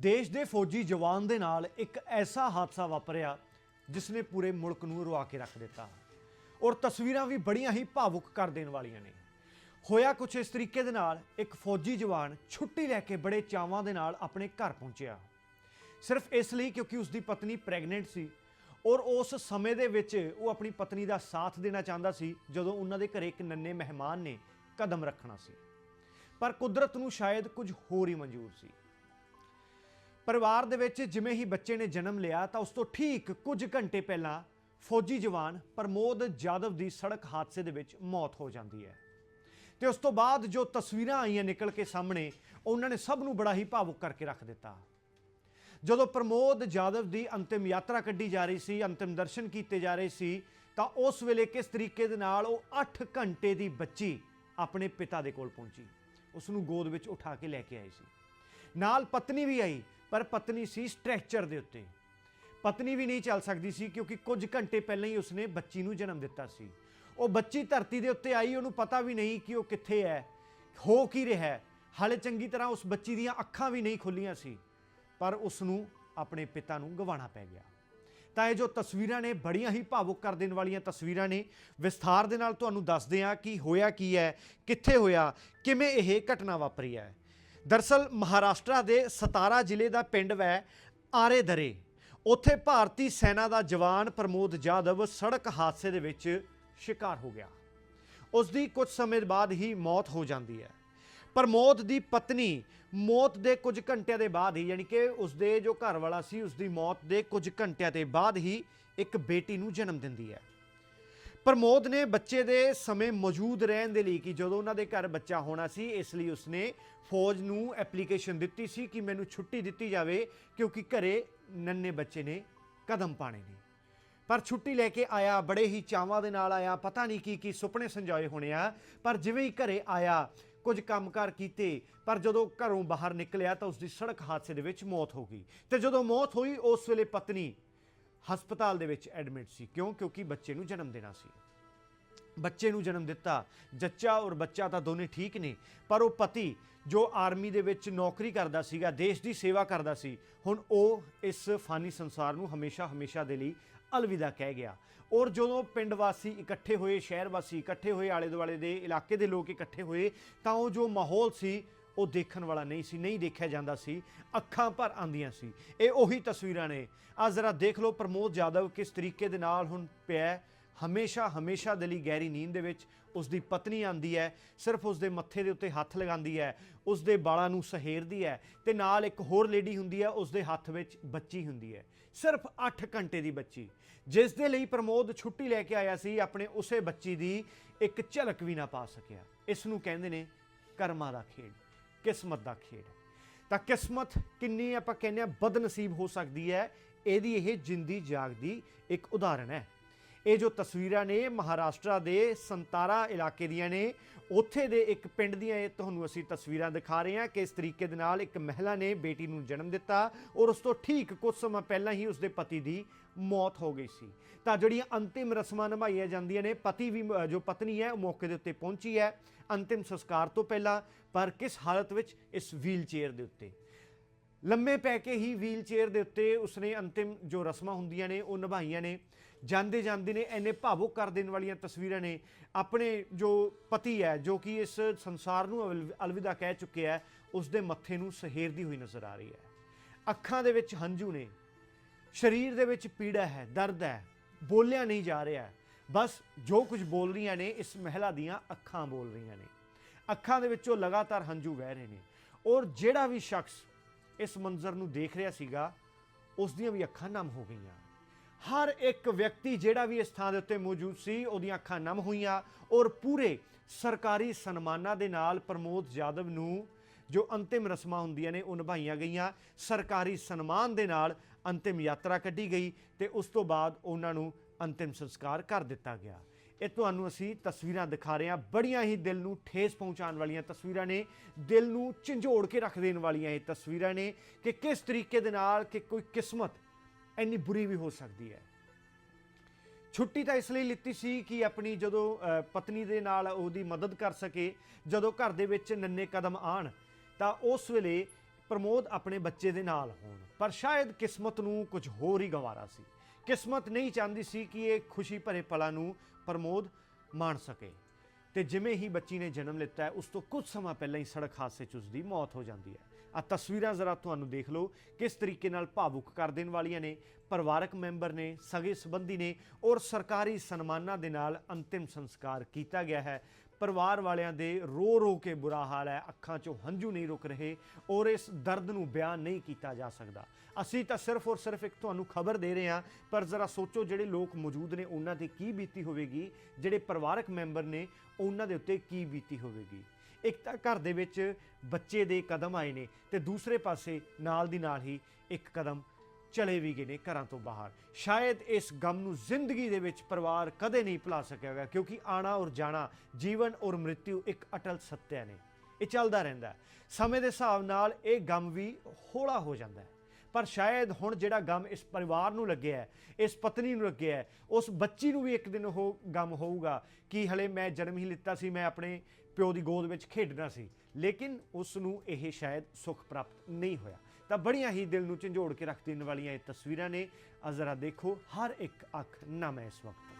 ਦੇਸ਼ ਦੇ ਫੌਜੀ ਜਵਾਨ ਦੇ ਨਾਲ ਇੱਕ ਐਸਾ ਹਾਦਸਾ ਵਾਪਰਿਆ ਜਿਸ ਨੇ ਪੂਰੇ ਮੁਲਕ ਨੂੰ ਰੁਆ ਕੇ ਰੱਖ ਦਿੱਤਾ। ਔਰ ਤਸਵੀਰਾਂ ਵੀ ਬੜੀਆਂ ਹੀ ਭਾਵੁਕ ਕਰ ਦੇਣ ਵਾਲੀਆਂ ਨੇ। ਹੋਇਆ ਕੁਝ ਇਸ ਤਰੀਕੇ ਦੇ ਨਾਲ, ਇੱਕ ਫੌਜੀ ਜਵਾਨ ਛੁੱਟੀ ਲੈ ਕੇ ਬੜੇ ਚਾਵਾਂ ਦੇ ਨਾਲ ਆਪਣੇ ਘਰ ਪਹੁੰਚਿਆ। ਸਿਰਫ ਇਸ ਲਈ ਕਿਉਂਕਿ ਉਸ ਦੀ ਪਤਨੀ ਪ੍ਰੈਗਨੈਂਟ ਸੀ, ਔਰ ਉਸ ਸਮੇਂ ਦੇ ਵਿੱਚ ਉਹ ਆਪਣੀ ਪਤਨੀ ਦਾ ਸਾਥ ਦੇਣਾ ਚਾਹੁੰਦਾ ਸੀ, ਜਦੋਂ ਉਹਨਾਂ ਦੇ ਘਰੇ ਇੱਕ ਨੰਨੇ ਮਹਿਮਾਨ ਨੇ ਕਦਮ ਰੱਖਣਾ ਸੀ। ਪਰ ਕੁਦਰਤ ਨੂੰ ਸ਼ਾਇਦ ਕੁਝ ਹੋਰ ਹੀ ਮਨਜ਼ੂਰ ਸੀ। ਪਰਿਵਾਰ ਦੇ ਵਿੱਚ ਜਿਵੇਂ ਹੀ ਬੱਚੇ ਨੇ ਜਨਮ ਲਿਆ ਤਾਂ ਉਸ ਤੋਂ ਠੀਕ ਕੁਝ ਘੰਟੇ ਪਹਿਲਾਂ ਫੌਜੀ ਜਵਾਨ ਪ੍ਰਮੋਦ ਜਾਦਵ ਦੀ ਸੜਕ ਹਾਦਸੇ ਦੇ ਵਿੱਚ ਮੌਤ ਹੋ ਜਾਂਦੀ ਹੈ। ਤੇ ਉਸ ਤੋਂ ਬਾਅਦ ਜੋ ਤਸਵੀਰਾਂ ਆਈਆਂ ਨਿਕਲ ਕੇ ਸਾਹਮਣੇ, ਉਹਨਾਂ ਨੇ ਸਭ ਨੂੰ ਬੜਾ ਹੀ ਭਾਵੁਕ ਕਰਕੇ ਰੱਖ ਦਿੱਤਾ। ਜਦੋਂ ਪ੍ਰਮੋਦ ਜਾਦਵ ਦੀ ਅੰਤਿਮ ਯਾਤਰਾ ਕੱਢੀ ਜਾ ਰਹੀ ਸੀ, ਅੰਤਿਮ ਦਰਸ਼ਨ ਕੀਤੇ ਜਾ ਰਹੇ ਸੀ, ਤਾਂ ਉਸ ਵੇਲੇ ਕਿਸ ਤਰੀਕੇ ਦੇ ਨਾਲ ਉਹ 8 ਘੰਟੇ ਦੀ ਬੱਚੀ ਆਪਣੇ ਪਿਤਾ ਦੇ ਕੋਲ ਪਹੁੰਚੀ। ਉਸ ਨੂੰ ਗੋਦ ਵਿੱਚ ਉਠਾ ਕੇ ਲੈ ਕੇ ਆਈ ਸੀ। ਨਾਲ ਪਤਨੀ ਵੀ ਆਈ ਪਰ ਪਤਨੀ ਸੀ ਸਟ੍ਰੈਚਰ ਦੇ ਉੱਤੇ। ਪਤਨੀ ਵੀ ਨਹੀਂ ਚੱਲ ਸਕਦੀ ਸੀ ਕਿਉਂਕਿ ਕੁਝ ਘੰਟੇ ਪਹਿਲਾਂ ਹੀ ਉਸਨੇ ਬੱਚੀ ਨੂੰ ਜਨਮ ਦਿੱਤਾ ਸੀ। ਉਹ ਬੱਚੀ ਧਰਤੀ ਦੇ ਉੱਤੇ ਆਈ, ਉਹਨੂੰ ਪਤਾ ਵੀ ਨਹੀਂ ਕਿ ਉਹ ਕਿੱਥੇ ਹੈ, ਹੋ ਕੀ ਰਿਹਾ ਹੈ। ਹਾਲੇ ਚੰਗੀ ਤਰ੍ਹਾਂ ਉਸ ਬੱਚੀ ਦੀਆਂ ਅੱਖਾਂ ਵੀ ਨਹੀਂ ਖੁੱਲੀਆਂ ਸੀ, ਪਰ ਉਸ ਨੂੰ ਆਪਣੇ ਪਿਤਾ ਨੂੰ ਗਵਾਉਣਾ ਪੈ ਗਿਆ। ਤਾਂ ਇਹ ਜੋ ਤਸਵੀਰਾਂ ਨੇ, ਬੜੀਆਂ ਹੀ ਭਾਵੁਕ ਕਰ ਦੇਣ ਵਾਲੀਆਂ ਤਸਵੀਰਾਂ ਨੇ, ਵਿਸਥਾਰ ਦੇ ਨਾਲ ਤੁਹਾਨੂੰ ਦੱਸਦੇ ਹਾਂ ਕਿ ਹੋਇਆ ਕੀ ਹੈ, ਕਿੱਥੇ ਹੋਇਆ, ਕਿਵੇਂ ਇਹ ਘਟਨਾ ਵਾਪਰੀ ਹੈ। ਦਰਸਲ ਮਹਾਰਾਸ਼ਟਰ ਦੇ ਸਤਾਰਾ ਜ਼ਿਲ੍ਹੇ ਦਾ ਪਿੰਡ ਵੈ, ਆਰੇ ਦਰੇ। ਉੱਥੇ ਭਾਰਤੀ ਸੈਨਾ ਦਾ ਜਵਾਨ ਪ੍ਰਮੋਦ ਜਾਦਵ ਸੜਕ ਹਾਦਸੇ ਦੇ ਵਿੱਚ ਸ਼ਿਕਾਰ ਹੋ ਗਿਆ। ਉਸ ਦੀ ਕੁਝ ਸਮੇਂ ਬਾਅਦ ਹੀ ਮੌਤ ਹੋ ਜਾਂਦੀ ਹੈ। ਪ੍ਰਮੋਦ ਦੀ ਪਤਨੀ ਮੌਤ ਦੇ ਕੁਝ ਘੰਟਿਆਂ ਦੇ ਬਾਅਦ ਹੀ, ਯਾਨੀ ਕਿ ਉਸ ਦੇ ਜੋ ਘਰ ਵਾਲਾ ਸੀ ਉਸ ਦੀ ਮੌਤ ਦੇ ਕੁਝ ਘੰਟਿਆਂ ਦੇ ਬਾਅਦ ਹੀ ਇੱਕ ਬੇਟੀ ਨੂੰ ਜਨਮ ਦਿੰਦੀ ਹੈ। ਪ੍ਰਮੋਦ ਨੇ ਬੱਚੇ ਦੇ ਸਮੇਂ ਮੌਜੂਦ ਰਹਿਣ ਦੇ ਲਈ ਕਿ ਜਦੋਂ ਉਹਨਾਂ ਦੇ ਘਰ ਬੱਚਾ ਹੋਣਾ ਸੀ, ਇਸ ਲਈ ਉਸਨੇ ਫੌਜ ਨੂੰ ਐਪਲੀਕੇਸ਼ਨ ਦਿੱਤੀ ਸੀ ਕਿ ਮੈਨੂੰ ਛੁੱਟੀ ਦਿੱਤੀ ਜਾਵੇ ਕਿਉਂਕਿ ਘਰੇ ਨੰਨੇ ਬੱਚੇ ਨੇ ਕਦਮ ਪਾਣੇ ਨੇ। ਪਰ ਛੁੱਟੀ ਲੈ ਕੇ ਆਇਆ, ਬੜੇ ਹੀ ਚਾਵਾਂ ਦੇ ਨਾਲ ਆਇਆ, ਪਤਾ ਨਹੀਂ ਕੀ ਕੀ ਸੁਪਨੇ ਸੰਜਾਏ ਹੋਣੇ ਆ, ਪਰ ਜਿਵੇਂ ਹੀ ਘਰੇ ਆਇਆ, ਕੁਝ ਕੰਮਕਾਰ ਕੀਤੇ, ਪਰ ਜਦੋਂ ਘਰੋਂ ਬਾਹਰ ਨਿਕਲਿਆ ਤਾਂ ਉਸ ਦੀ ਸੜਕ ਹਾਦਸੇ ਦੇ ਵਿੱਚ ਮੌਤ ਹੋ ਗਈ। ਤੇ ਜਦੋਂ ਮੌਤ ਹੋਈ, ਉਸ ਵੇਲੇ ਪਤਨੀ ਹਸਪਤਾਲ ਦੇ ਵਿੱਚ ਐਡਮਿਟ ਸੀ। ਕਿਉਂ? ਕਿਉਂਕਿ ਬੱਚੇ ਨੂੰ ਜਨਮ ਦੇਣਾ ਸੀ। ਬੱਚੇ ਨੂੰ ਜਨਮ ਦਿੱਤਾ। ਜੱਚਾ ਔਰ ਬੱਚਾ ਤਾਂ ਦੋਨੇ ਠੀਕ ਨੇ। ਪਰ ਉਹ ਪਤੀ ਜੋ ਆਰਮੀ ਦੇ ਵਿੱਚ ਨੌਕਰੀ ਕਰਦਾ ਸੀਗਾ, ਦੇਸ਼ ਦੀ ਸੇਵਾ ਕਰਦਾ ਸੀ, ਹੁਣ ਉਹ ਇਸ ਫਾਨੀ ਸੰਸਾਰ ਨੂੰ ਹਮੇਸ਼ਾ ਹਮੇਸ਼ਾ ਦੇ ਲਈ ਅਲਵਿਦਾ ਕਹਿ ਗਿਆ। ਔਰ ਜਦੋਂ ਪਿੰਡ ਵਾਸੀ ਇਕੱਠੇ ਹੋਏ, ਸ਼ਹਿਰ ਵਾਸੀ ਇਕੱਠੇ ਹੋਏ ਆਲੇ ਦੁਆਲੇ ਦੇ ਇਲਾਕੇ ਦੇ ਲੋਕ ਇਕੱਠੇ ਹੋਏ, ਤਾਂ ਉਹ ਜੋ ਮਾਹੌਲ ਸੀ ਉਹ ਦੇਖਣ ਵਾਲਾ ਨਹੀਂ ਸੀ, ਨਹੀਂ ਦੇਖਿਆ ਜਾਂਦਾ ਸੀ। ਅੱਖਾਂ ਭਰ ਆਂਦੀਆਂ ਸੀ। ਇਹ ਉਹੀ ਤਸਵੀਰਾਂ ਨੇ। ਆ ਜ਼ਰਾ ਦੇਖ ਲਓ ਪ੍ਰਮੋਦ ਜਾਦਵ ਕਿਸ ਤਰੀਕੇ ਦੇ ਨਾਲ ਹੁਣ ਪਿਆ ਹਮੇਸ਼ਾ ਹਮੇਸ਼ਾ ਦੇ ਲਈ ਗਹਿਰੀ ਨੀਂਦ ਦੇ ਵਿੱਚ ਉਸ ਦੀ ਪਤਨੀ ਆਂਦੀ ਹੈ। ਸਿਰਫ ਉਸ ਦੇ ਮੱਥੇ ਦੇ ਉੱਤੇ ਹੱਥ ਲਗਾਉਂਦੀ ਹੈ। ਉਸ ਦੇ ਬਾਲਾਂ ਨੂੰ ਸਹੇਰਦੀ ਹੈ ਤੇ ਨਾਲ ਇੱਕ ਹੋਰ ਲੇਡੀ ਹੁੰਦੀ ਹੈ ਉਸ ਦੇ ਹੱਥ ਵਿੱਚ ਬੱਚੀ ਹੁੰਦੀ ਹੈ। ਸਿਰਫ 8 ਘੰਟੇ ਦੀ ਬੱਚੀ। ਜਿਸ ਦੇ ਲਈ ਪ੍ਰਮੋਦ ਛੁੱਟੀ ਲੈ ਕੇ ਆਇਆ ਸੀ, ਆਪਣੇ ਉਸੇ ਬੱਚੀ ਦੀ ਇੱਕ ਝਲਕ ਵੀ ਨਾ ਪਾ ਸਕਿਆ। ਇਸ ਨੂੰ ਕਹਿੰਦੇ ਨੇ ਕਰਮਾਂ ਦਾ ਖੇਡ। ਕਿਸਮਤ ਦਾ ਖੇਡ ਤਾਂ ਕਿਸਮਤ ਕਿੰਨੀ ਆਪਾਂ ਕਹਿੰਦੇ ਆ ਬਦਨਸੀਬ ਹੋ ਸਕਦੀ ਹੈ, ਇਹਦੀ ਇਹ ਜਿੰਦੀ ਜਾਗਦੀ ਇੱਕ ਉਦਾਹਰਣ ਹੈ। ਇਹ ਜੋ ਤਸਵੀਰਾਂ ਨੇ ਮਹਾਰਾਸ਼ਟਰ ਦੇ ਸੰਤਾਰਾ ਇਲਾਕੇ ਦੀਆਂ ਨੇ, ਉੱਥੇ ਦੇ ਇੱਕ ਪਿੰਡ ਦੀਆਂ ਇਹ ਤੁਹਾਨੂੰ ਅਸੀਂ ਤਸਵੀਰਾਂ ਦਿਖਾ ਰਹੇ ਹਾਂ ਕਿ ਇਸ ਤਰੀਕੇ ਦੇ ਨਾਲ ਇੱਕ ਮਹਿਲਾ ਨੇ ਬੇਟੀ ਨੂੰ ਜਨਮ ਦਿੱਤਾ ਔਰ ਉਸ ਤੋਂ ਠੀਕ ਕੁਝ ਸਮਾਂ ਪਹਿਲਾਂ ਹੀ ਉਸ ਦੇ ਪਤੀ ਦੀ ਮੌਤ ਹੋ ਗਈ ਸੀ। ਤਾਂ ਜਿਹੜੀਆਂ ਅੰਤਿਮ ਰਸਮਾਂ ਨਿਭਾਈਆਂ ਜਾਂਦੀਆਂ ਨੇ, ਪਤੀ ਵੀ ਜੋ ਪਤਨੀ ਹੈ, ਉਹ ਮੌਕੇ ਦੇ ਉੱਤੇ ਪਹੁੰਚੀ ਹੈ ਅੰਤਿਮ ਸੰਸਕਾਰ ਤੋਂ ਪਹਿਲਾਂ, ਪਰ ਕਿਸ ਹਾਲਤ ਵਿੱਚ? ਇਸ ਵੀਲ ਚੇਅਰ ਦੇ ਉੱਤੇ। ਲੰਮੇ ਪੈ ਕੇ ਹੀ ਵੀਲ ਚੇਅਰ ਦੇ ਉੱਤੇ ਉਸਨੇ ਅੰਤਿਮ ਜੋ ਰਸਮਾਂ ਹੁੰਦੀਆਂ ਨੇ, ਉਹ ਨਿਭਾਈਆਂ ਨੇ। ਜਾਂਦੇ ਜਾਂਦੇ ਨੇ ਐਨੇ ਭਾਵੁਕ ਕਰ ਦੇਣ ਵਾਲੀਆਂ ਤਸਵੀਰਾਂ ਨੇ। ਆਪਣੇ ਜੋ ਪਤੀ ਹੈ, ਜੋ ਕਿ ਇਸ ਸੰਸਾਰ ਨੂੰ ਅਲ- ਅਲਵਿਦਾ ਕਹਿ ਚੁੱਕਿਆ ਹੈ ਉਸ ਦੇ ਮੱਥੇ ਨੂੰ ਸਹੇਰਦੀ ਹੋਈ ਨਜ਼ਰ ਆ ਰਹੀ ਹੈ। ਅੱਖਾਂ ਦੇ ਵਿੱਚ ਹੰਝੂ ਨੇ। ਸਰੀਰ ਦੇ ਵਿੱਚ ਪੀੜਾ ਹੈ, ਦਰਦ ਹੈ, ਬੋਲਿਆ ਨਹੀਂ ਜਾ ਰਿਹਾ ਬਸ ਜੋ ਕੁਝ ਬੋਲ ਰਹੀਆਂ ਨੇ, ਇਸ ਮਹਿਲਾ ਦੀਆਂ ਅੱਖਾਂ ਬੋਲ ਰਹੀਆਂ ਨੇ। ਅੱਖਾਂ ਦੇ ਵਿੱਚੋਂ ਲਗਾਤਾਰ ਹੰਝੂ ਵਹਿ ਰਹੇ ਨੇ। ਔਰ ਜਿਹੜਾ ਵੀ ਸ਼ਖਸ ਇਸ ਮੰਜ਼ਰ ਨੂੰ ਦੇਖ ਰਿਹਾ ਸੀਗਾ ਉਸ ਦੀਆਂ ਵੀ ਅੱਖਾਂ ਨਮ ਹੋ ਗਈਆਂ। ਹਰ ਇੱਕ ਵਿਅਕਤੀ ਜਿਹੜਾ ਵੀ ਇਸ ਥਾਂ ਦੇ ਉੱਤੇ ਮੌਜੂਦ ਸੀ, ਉਹਦੀਆਂ ਅੱਖਾਂ ਨਮ ਹੋਈਆਂ ਔਰ ਪੂਰੇ ਸਰਕਾਰੀ ਸਨਮਾਨਾਂ ਦੇ ਨਾਲ ਪ੍ਰਮੋਦ ਯਾਦਵ ਨੂੰ ਜੋ ਅੰਤਿਮ ਰਸਮਾਂ ਹੁੰਦੀਆਂ ਨੇ, ਉਹ ਨਿਭਾਈਆਂ ਗਈਆਂ। ਸਰਕਾਰੀ ਸਨਮਾਨ ਦੇ ਨਾਲ ਅੰਤਿਮ ਯਾਤਰਾ ਕੱਢੀ ਗਈ ਤੇ ਉਸ ਤੋਂ ਬਾਅਦ ਉਹਨਾਂ ਨੂੰ ਅੰਤਿਮ ਸੰਸਕਾਰ ਕਰ ਦਿੱਤਾ ਗਿਆ। ਇਹ ਤੁਹਾਨੂੰ ਅਸੀਂ ਤਸਵੀਰਾਂ ਦਿਖਾ ਰਹੇ ਹਾਂ। ਬੜੀਆਂ ਹੀ ਦਿਲ ਨੂੰ ਠੇਸ ਪਹੁੰਚਾਉਣ ਵਾਲੀਆਂ ਤਸਵੀਰਾਂ ਨੇ। ਦਿਲ ਨੂੰ ਝੰਜੋੜ ਕੇ ਰੱਖ ਦੇਣ ਵਾਲੀਆਂ ਇਹ ਤਸਵੀਰਾਂ ਨੇ ਕਿ ਕਿਸ ਤਰੀਕੇ ਦੇ ਨਾਲ, ਕਿ ਕੋਈ ਕਿਸਮਤ ਇੰਨੀ ਬੁਰੀ ਵੀ ਹੋ ਸਕਦੀ ਹੈ। ਛੁੱਟੀ ਤਾਂ ਇਸ ਲਈ ਲਿੱਤੀ ਸੀ ਕਿ ਆਪਣੀ ਜਦੋਂ ਪਤਨੀ ਦੇ ਨਾਲ ਉਹਦੀ ਮਦਦ ਕਰ ਸਕੇ, ਜਦੋਂ ਘਰ ਦੇ ਵਿੱਚ ਨੰਨੇ ਕਦਮ ਆਣ, ਤਾਂ ਉਸ ਵੇਲੇ ਪ੍ਰਮੋਦ ਆਪਣੇ ਬੱਚੇ ਦੇ ਨਾਲ ਹੋਣ। ਪਰ ਸ਼ਾਇਦ ਕਿਸਮਤ ਨੂੰ ਕੁਝ ਹੋਰ ਹੀ ਗਵਾਰਾ ਸੀ। ਕਿਸਮਤ ਨਹੀਂ ਚਾਹੁੰਦੀ ਸੀ ਕਿ ਇਹ ਖੁਸ਼ੀ ਭਰੇ ਪਲਾਂ ਨੂੰ ਪ੍ਰਮੋਦ ਮਾਣ ਸਕੇ। ਤੇ ਜਿਵੇਂ ਹੀ ਬੱਚੀ ਨੇ ਜਨਮ ਲਿੱਤਾ ਹੈ, ਉਸ ਤੋਂ ਕੁਝ ਸਮਾਂ ਪਹਿਲਾਂ ਹੀ ਸੜਕ ਹਾਦਸੇ 'ਚ ਉਸ ਦੀ ਮੌਤ ਹੋ ਜਾਂਦੀ ਹੈ। ਆ ਤਸਵੀਰਾਂ ਜ਼ਰਾ ਤੁਹਾਨੂੰ ਦੇਖ ਲਓ, ਕਿਸ ਤਰੀਕੇ ਨਾਲ ਭਾਵੁਕ ਕਰ ਦੇਣ ਵਾਲੀਆਂ ਨੇ, ਪਰਿਵਾਰਕ ਮੈਂਬਰ ਨੇ, ਸਗੇ ਸੰਬੰਧੀ ਨੇ ਔਰ ਸਰਕਾਰੀ ਸਨਮਾਨਾਂ ਦੇ ਨਾਲ ਅੰਤਿਮ ਸੰਸਕਾਰ ਕੀਤਾ ਗਿਆ ਹੈ। ਪਰਿਵਾਰ ਵਾਲਿਆਂ ਦੇ ਰੋ ਰੋ ਕੇ ਬੁਰਾ ਹਾਲ ਹੈ, ਅੱਖਾਂ 'ਚੋਂ ਹੰਝੂ ਨਹੀਂ ਰੁਕ ਰਹੇ ਔਰ ਇਸ ਦਰਦ ਨੂੰ ਬਿਆਨ ਨਹੀਂ ਕੀਤਾ ਜਾ ਸਕਦਾ। ਅਸੀਂ ਤਾਂ ਸਿਰਫ ਔਰ ਸਿਰਫ ਇੱਕ ਤੁਹਾਨੂੰ ਖਬਰ ਦੇ ਰਹੇ ਹਾਂ, ਪਰ ਜ਼ਰਾ ਸੋਚੋ ਜਿਹੜੇ ਲੋਕ ਮੌਜੂਦ ਨੇ, ਉਹਨਾਂ ਤੇ ਕੀ ਬੀਤੀ ਹੋਵੇਗੀ, ਜਿਹੜੇ ਪਰਿਵਾਰਕ ਮੈਂਬਰ ਨੇ, ਉਹਨਾਂ ਦੇ ਉੱਤੇ ਕੀ ਬੀਤੀ ਹੋਵੇਗੀ। ਇੱਕ ਤਾਂ ਘਰ ਦੇ ਵਿੱਚ ਬੱਚੇ ਦੇ ਕਦਮ ਆਏ ਨੇ ਤੇ ਦੂਸਰੇ ਪਾਸੇ ਨਾਲ ਦੀ ਨਾਲ ਹੀ ਇੱਕ ਕਦਮ ਚਲੇ ਵੀ ਗਏ ਨੇ ਘਰਾਂ ਤੋਂ ਬਾਹਰ। ਸ਼ਾਇਦ ਇਸ ਗਮ ਨੂੰ ਜ਼ਿੰਦਗੀ ਦੇ ਵਿੱਚ ਪਰਿਵਾਰ ਕਦੇ ਨਹੀਂ ਭੁਲਾ ਸਕਿਆ ਸਕੇਗਾ ਕਿਉਂਕਿ ਆਣਾ ਔਰ ਜਾਣਾ, ਜੀਵਨ ਔਰ ਮ੍ਰਿਤਿੂ ਇੱਕ ਅਟਲ ਸੱਤਿਆ ਨੇ। ਇਹ ਚੱਲਦਾ ਰਹਿੰਦਾ ਸਮੇਂ ਦੇ ਹਿਸਾਬ ਨਾਲ ਇਹ ਗਮ ਵੀ ਹੌਲਾ ਹੋ ਜਾਂਦਾ ਹੈ। ਪਰ ਸ਼ਾਇਦ ਹੁਣ ਜਿਹੜਾ ਗਮ ਇਸ ਪਰਿਵਾਰ ਨੂੰ ਲੱਗਿਆ ਹੈ, ਇਸ ਪਤਨੀ ਨੂੰ ਲੱਗਿਆ ਹੈ, ਉਸ ਬੱਚੀ ਨੂੰ ਵੀ ਇੱਕ ਦਿਨ ਉਹ ਗਮ ਹੋਊਗਾ ਕਿ ਹਲੇ ਮੈਂ ਜਨਮ ਹੀ ਲਿੱਤਾ ਸੀ, ਮੈਂ ਆਪਣੇ ਪਿਓ ਦੀ ਗੋਦ ਵਿੱਚ ਖੇਡਣਾ ਸੀ। ਲੇਕਿਨ ਉਸ ਨੂੰ ਇਹ ਸ਼ਾਇਦ ਸੁੱਖ ਪ੍ਰਾਪਤ ਨਹੀਂ ਹੋਇਆ। ਤਾਂ ਬੜੀਆਂ ਹੀ ਦਿਲ ਨੂੰ ਝੰਜੋੜ ਕੇ ਰੱਖ ਦੇਣ ਵਾਲੀਆਂ ਇਹ ਤਸਵੀਰਾਂ ਨੇ। ਆ ਜ਼ਰਾ ਦੇਖੋ, ਹਰ ਇੱਕ ਅੱਖ ਨਮ ਹੈ ਇਸ ਵਕਤ।